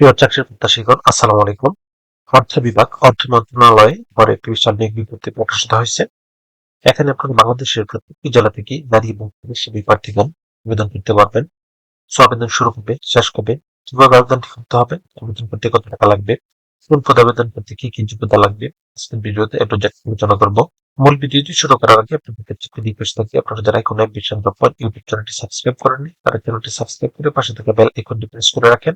প্রিয় চাকরির প্রত্যাশীগণ, আসসালামু আলাইকুম। অর্থ বিভাগ, অর্থ মন্ত্রণালয়ে পরে একটি বিশাল বিজ্ঞপ্তি প্রকাশিত হয়েছে। এখানে আপনারা বাংলাদেশের প্রত্যেকটি জেলা থেকে নারী এবং পুরুষ প্রার্থীগণ আবেদন করতে পারবেন। সো আবেদন শুরু হবে, শেষ হবে, কীভাবে আবেদনটি করতে হবে, আবেদন করতে কত টাকা লাগবে, কোন পদে আবেদন করতে কি কি যোগ্যতা লাগবে, আজকের ভিডিওতে একটু আলোচনা করব। মূল ভিডিওটি শুরু করার আগে আপনাদের কাছে রিকোয়েস্ট থাকি আপনারা যারা এখন বিশাল ইউটিউব চ্যানেলটি সাবস্ক্রাইব করেননি, তারা চ্যানেলটি সাবস্ক্রাইব করে পাশে থাকা বেল আইকনটি প্রেস করে রাখেন।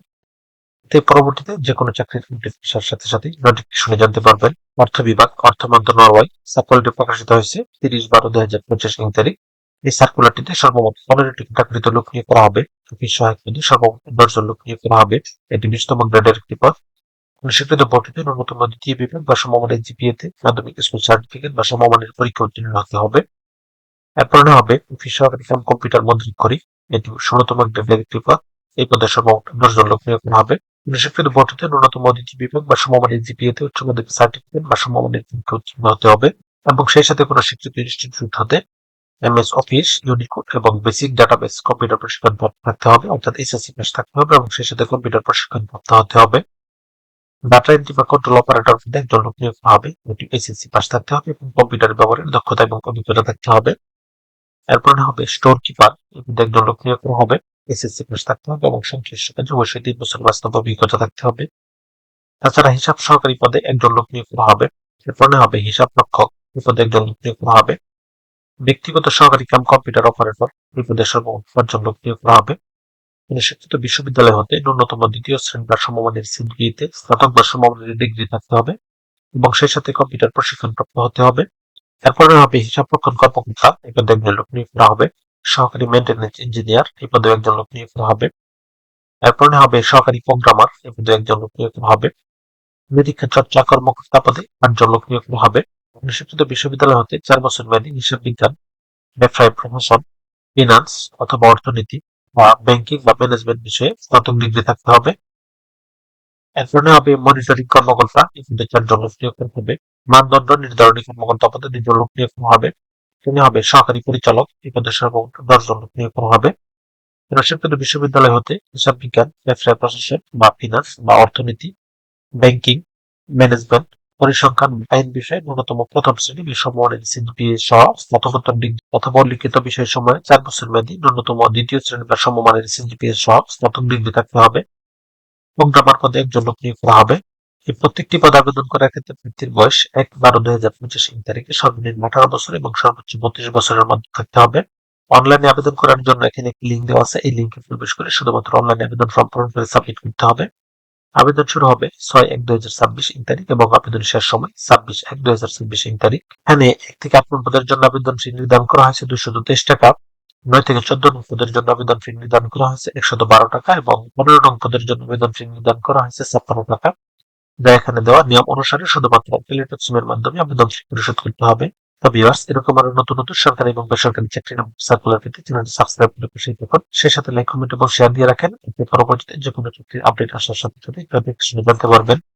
এতে পরবর্তীতে যে কোনো চাকরির নোটিফিকেশনের সাথে সাথে নোটিফিকেশনে জানতে পারবেন। অর্থ বিভাগ, অর্থ মন্ত্রণালয় সার্কুলারটি প্রকাশিত হয়েছে তিরিশ বারো দুই হাজার পঁচিশ তারিখ। এই সার্কুলারটিতে সর্বমোট পনেরোটি চাকরিত লোক নিয়োগ করা হবে। অফিস সহায়ক পদে সর্বমোট দশজন লোক নিয়োগ করা হবে। এটি বিশতম গ্রেডের একটি পদ। স্বীকৃত বোর্ডটিতে ন্যূনতম দ্বিতীয় বিভাগ বা সমমানের জিপিএতে মাধ্যমিক স্কুল সার্টিফিকেট বা সমমানের পরীক্ষা উত্তীর্ণ হতে হবে। এরপর হবে অফিস সহকারী কাম কম্পিউটার মন্ত্রী করি। এটি ষোলতম গ্রেডের একটি পদ। এই পদে সর্বমোট দশজন লোক নিয়োগ করা হবে। স্বীকৃত বোর্ডটিতে ন্যূনতম দ্বিতীয় বিভাগ বা সমমানের জিপিএতে উচ্চ মাধ্যমিক সার্টিফিকেট বা সমমানের পরীক্ষা উত্তীর্ণ হতে হবে এবং সেই সাথে কোনো স্বীকৃত ইনস্টিটিউট হতে এমএস অফিস ইউনিকোড এবং বেসিক ডাটাবেস কম্পিউটার প্রশিক্ষণ প্রাপ্ত থাকতে হবে, অর্থাৎ এসএসসি পাস থাকতে হবে এবং সেই সাথে কম্পিউটার প্রশিক্ষণ প্রাপ্ত হতে হবে। ডাটা এন্ট্রি বা কন্ট্রোল অপারেটর পদে একজন লোক নিয়োগ করা হবে, এটি এসএসসি পাস থাকতে হবে এবং কম্পিউটার ব্যবহারের দক্ষতা এবং অভিজ্ঞতা থাকতে হবে। এরপর হবে স্টোর কিপার একজন লোক নিয়োগ করা হবে। এসএসসি পাস থাকতে হবে এবং সংশ্লিষ্ট কাজে অবশ্যই তিন বছর বাস্তব অভিজ্ঞতা থাকতে হবে। তাছাড়া হিসাব সহকারী পদে একজন লোক নিয়োগ করা হবে। এরপরে হবে হিসাব রক্ষক। পদে একজন লোক নিয়োগ করা হবে। ব্যক্তিগত সহকারী কাম কম্পিউটার অপারেটর। এই পদে সর্বমোট পাঁচজন লোক নিয়োগ করা হবে। শিক্ষিত বিশ্ববিদ্যালয় হতে ন্যূনতম দ্বিতীয় শ্রেণি বা সমমানের সিডিতে স্নাতক বা সমমানের ডিগ্রি থাকতে হবে এবং সেই সাথে কম্পিউটার প্রশিক্ষণ প্রাপ্ত হতে হবে। এরপরে হবে হিসাব রক্ষণ কর্মকর্তা একজন লোক নিয়োগ করা হবে। সহকারী মেনটেন্যান্স ইঞ্জিনিয়ার এই পদে একজন লোক নিয়োগ হবে। এরপরে হবে সহকারী প্রোগ্রামার এই পদে একজন লোক নিয়োগ হবে। নিরীক্ষা চর্চা কর্মকর্তা পদে আটজন লোক নিয়োগ হবে। শিক্ষিত বিশ্ববিদ্যালয় হতে চার বছর মেয়াদী হিসাব বিজ্ঞান, ব্যবসায় প্রশাসন ফিনান্স অথবা অর্থনীতি বা ব্যাংকিং বা ম্যানেজমেন্ট বিষয়ে স্নাতক ডিগ্রি থাকতে হবে। এরপরে হবে মনিটরিং কর্মকর্তা চারজন লোক নিয়োগ হবে। মানদণ্ড নির্ধারণী কর্মকর্তা পদে দুজন লোক নিয়োগ হবে। তিনি হবে সহকারী পরিচালক এই পদে সর্বমোট লোক নিয়োগ করা হবে। শিক্ষিত বিশ্ববিদ্যালয় হতে হিসাব বিজ্ঞান, ব্যবসায় প্রশাসন বা ফিনান্স বা অর্থনীতি ব্যাংকিং ম্যানেজমেন্ট পরিসংখ্যান, আইন বিষয়ে ন্যূনতম প্রথম শ্রেণি বিশ্বমানের সহ স্নাতকোত্তর ডিগ্রি অথবা লিখিত বিষয় সময়ে চার বছর মেয়াদী ন্যূনতম দ্বিতীয় শ্রেণি বা সমমানের সিজিপিএ সহ স্নাতক ডিগ্রি থাকতে হবে প্রোগ্রামার পদে একজন লোক নিয়োগ করা হবে। এই প্রত্যেকটি পদে আবেদন করার ক্ষেত্রে প্রার্থীর বয়স এক বারো দুই হাজার পঁচিশ তারিখে সর্বনিম্ন আঠারো বছর এবং সর্বোচ্চ বত্রিশ বছরের মধ্যে থাকতে হবে। অনলাইনে আবেদন করার জন্য এখানে একটি লিঙ্ক দেওয়া আছে। এই লিঙ্কে প্রবেশ করে শুধুমাত্র অনলাইনে আবেদন ফর্ম পূরণ করে সাবমিট করতে হবে। আবেদন শুরু হবে ছয় এক দুই হাজার ছাব্বিশ তারিখ এবং আবেদন শেষ সময় ছাব্বিশ এক দুই হাজার ছাব্বিশ তারিখ। এখানে এক থেকে আট পদের জন্য আবেদন ফি নির্ধারণ করা হয়েছে দুশো তেইশ টাকা। নয় থেকে চোদ্দ নং পদের জন্য আবেদন ফি নির্ধারণ করা হয়েছে একশত বারো টাকা এবং পনেরো নং পদের জন্য আবেদন ফি নির্ধারণ করা হয়েছে ছাপ্পান্ন টাকা। যা এখানে দেওয়া নিয়ম অনুসারে শুধুমাত্র টেলিটক্সিমের মাধ্যমে আবেদন পরিশোধ করতে হবে। তো ভিউয়ার্স এরকম আরও নতুন নতুন সরকারি এবং বেসরকারি চাকরি সার্কুলার পেতে চ্যানেলটি সাবস্ক্রাইব করে পাশে থাকুন। সেই সাথে লাইক কমেন্ট এবং শেয়ার দিয়ে রাখেন। পরবর্তীতে যে কোনো চাকরির আপডেট আসার সাথে সাথে জানতে পারবেন।